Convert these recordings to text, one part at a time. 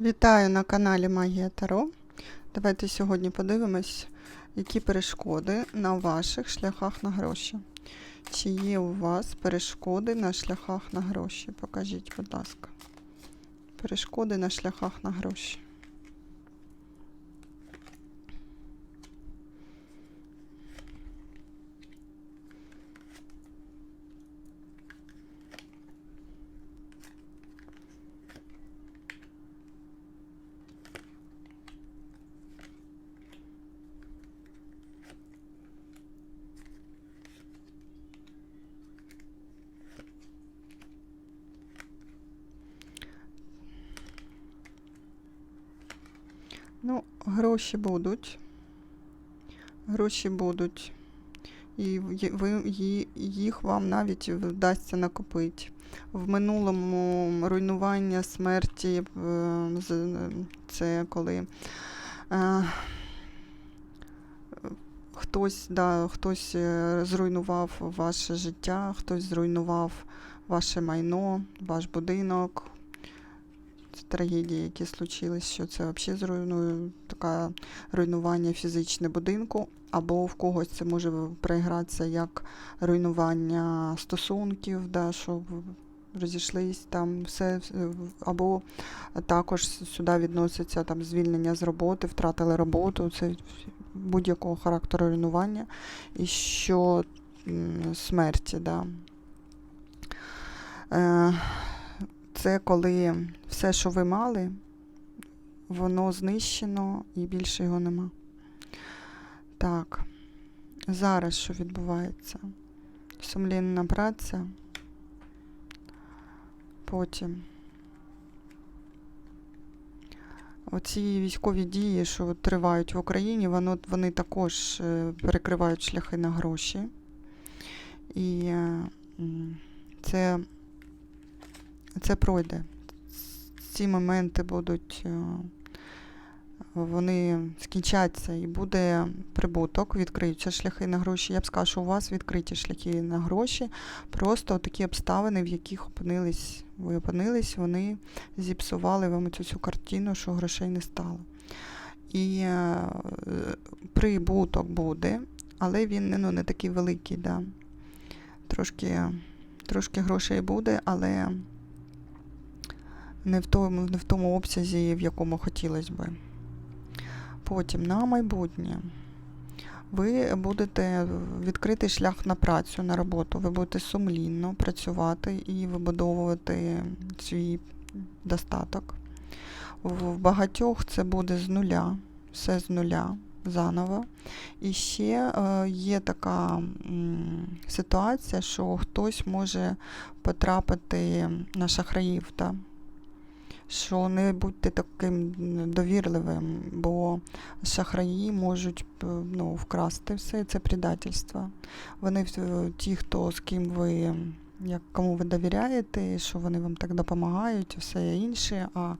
Вітаю на каналі Магія Таро. Давайте сьогодні подивимось, які перешкоди на ваших шляхах на гроші. Чи є у вас перешкоди на шляхах на гроші? Покажіть, будь ласка. Перешкоди на шляхах на гроші. Ну, гроші будуть. Гроші будуть. І ви, їх вам навіть вдасться накопити. В минулому руйнування смерті е, це коли е, хтось, да, хтось е, зруйнував ваше життя, хтось зруйнував ваше майно, ваш будинок. Трагедії, які случились, що це взагалі зруйнує таке руйнування фізичне будинку, або в когось це може проігратися як руйнування стосунків, да, що розійшлись там все, або також сюди відноситься там звільнення з роботи, втратили роботу, це будь-якого характеру руйнування, і що смерті, да. Це коли все, що ви мали, воно знищено і більше його нема. Так, зараз що відбувається? Сумлінна праця. Потім. Оці військові дії, що тривають в Україні, воно, вони також е, перекривають шляхи на гроші. І це, це пройде. Ці моменти будуть, е, вони скінчаться і буде прибуток, відкриються шляхи на гроші. Я б сказала, що у вас відкриті шляхи на гроші. Просто такі обставини, в яких опинились, ви опинились, вони зіпсували вам цю всю картину, що грошей не стало. І е, прибуток буде, але він ну, не такий великий. Да. Трошки, трошки грошей буде, але не в тому, не в тому обсязі, в якому хотілося би. Потім на майбутнє. Ви будете відкритий шлях на працю, на роботу. Ви будете сумлінно працювати і вибудовувати свій достаток. В багатьох це буде з нуля, все з нуля, заново. І ще е, є така ситуація, що хтось може потрапити на шахраїв. Та? Що не будьте таким довірливим, бо шахраї можуть ну, вкрасти все, це предательство. Вони ті, хто з ким ви, як кому ви довіряєте, що вони вам так допомагають, і все інше, а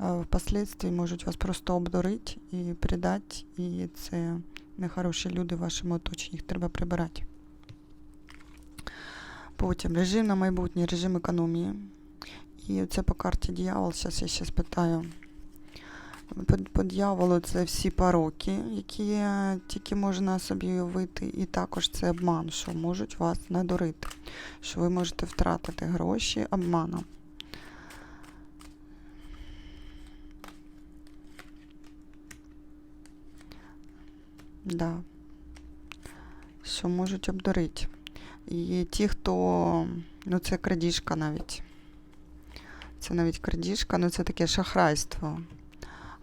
е, впоследствии можуть вас просто обдурити і предати, і це нехороші люди в вашому оточенні, їх треба прибирати. Потім режим на майбутнє, режим економії. І це по карті дьявол, зараз я ще спитаю. По, по дьяволу це всі пороки, які тільки можна собі уявити, і також це обман, що можуть вас надурити, що ви можете втратити гроші обманом. Да. Що можуть обдурити. І ті, хто, ну це крадіжка навіть. Це навіть крадіжка, ну це таке шахрайство.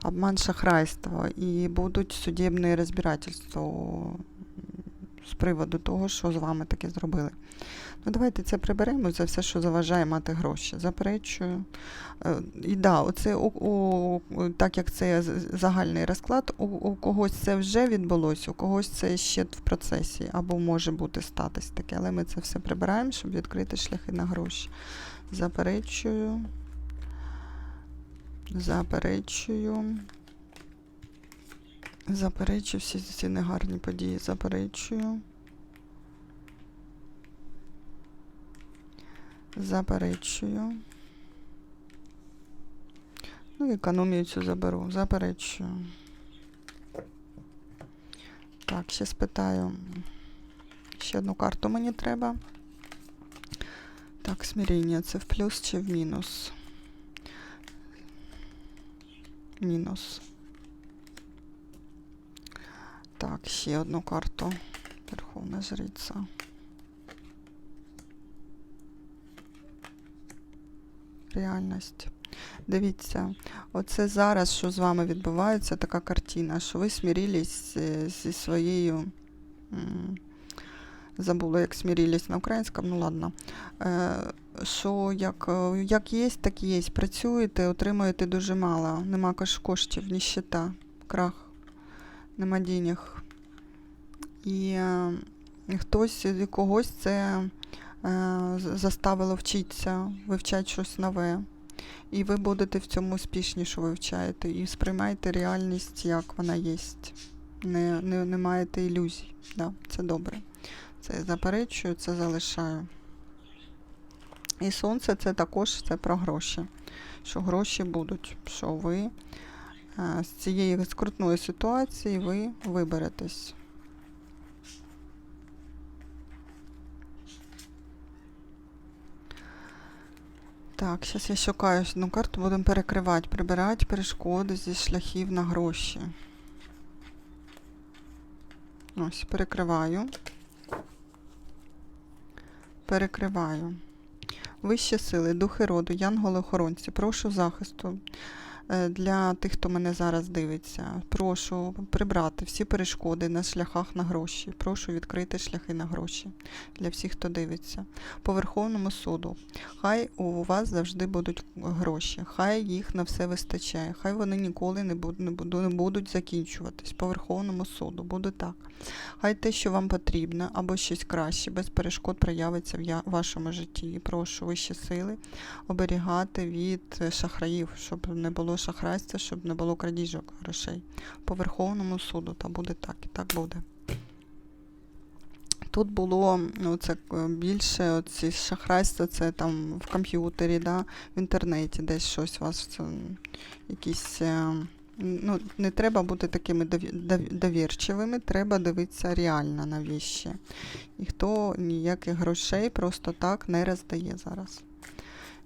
Обман шахрайство. І будуть судебні розбирательства з приводу того, що з вами таке зробили. Ну, давайте це приберемо за все, що заважає мати гроші. Заперечую. Е, І да, оце у, у, так як це загальний розклад, у, у когось це вже відбулось, у когось це ще в процесі, або може бути статись таке, але ми це все прибираємо, щоб відкрити шляхи на гроші. Заперечую. Заперечую. Заперечую всі ці негарні події. Заперечую. Заперечую. Ну, економію цю заберу. Заперечую. Так, ще спитаю. Ще одну карту мені треба. Так, смирення. Це в плюс чи в мінус? Мінус. Так, ще одну карту. Верховна жриця. Реальність. Дивіться, оце зараз, що з вами відбувається, така картина, що ви смирились е, зі своєю. Забула, як смирились на українському, ну ладно. Е, що як, е, як є, так є. Працюєте, отримуєте дуже мало. Нема кош- коштів, ніщета, крах, нема денег. І е, хтось когось це заставило вчитися, вивчати щось нове. І ви будете в цьому успішні, що вивчаєте, і сприймаєте реальність, як вона є. Не, не, не маєте ілюзій. Да, це добре. Це заперечую, це залишаю. І сонце це також це про гроші. Що гроші будуть, що ви е, з цієї скрутної ситуації ви виберетесь. Так, зараз я шукаю одну карту, будемо перекривати, прибирати перешкоди зі шляхів на гроші. Ось, перекриваю. Перекриваю. Вищі сили, духи роду, янголи-охоронці, прошу захисту для тих, хто мене зараз дивиться. Прошу прибрати всі перешкоди на шляхах на гроші. Прошу відкрити шляхи на гроші для всіх, хто дивиться. По Верховному суду. Хай у вас завжди будуть гроші, хай їх на все вистачає, хай вони ніколи не будуть, не будуть закінчуватись. По Верховному суду буде так. Хай те, що вам потрібно, або щось краще, без перешкод проявиться в вашому житті. І прошу вищі сили оберігати від е, шахраїв, щоб не було шахрайства, щоб не було крадіжок грошей. По Верховному суду, та буде так, і так буде. Тут було ну, це е, більше ці шахрайства, це там в комп'ютері, да, в інтернеті десь щось у вас це, якісь. е, Ну, не треба бути такими довірчивими, треба дивитися реально на віщі. І хто ніяких грошей просто так не роздає зараз.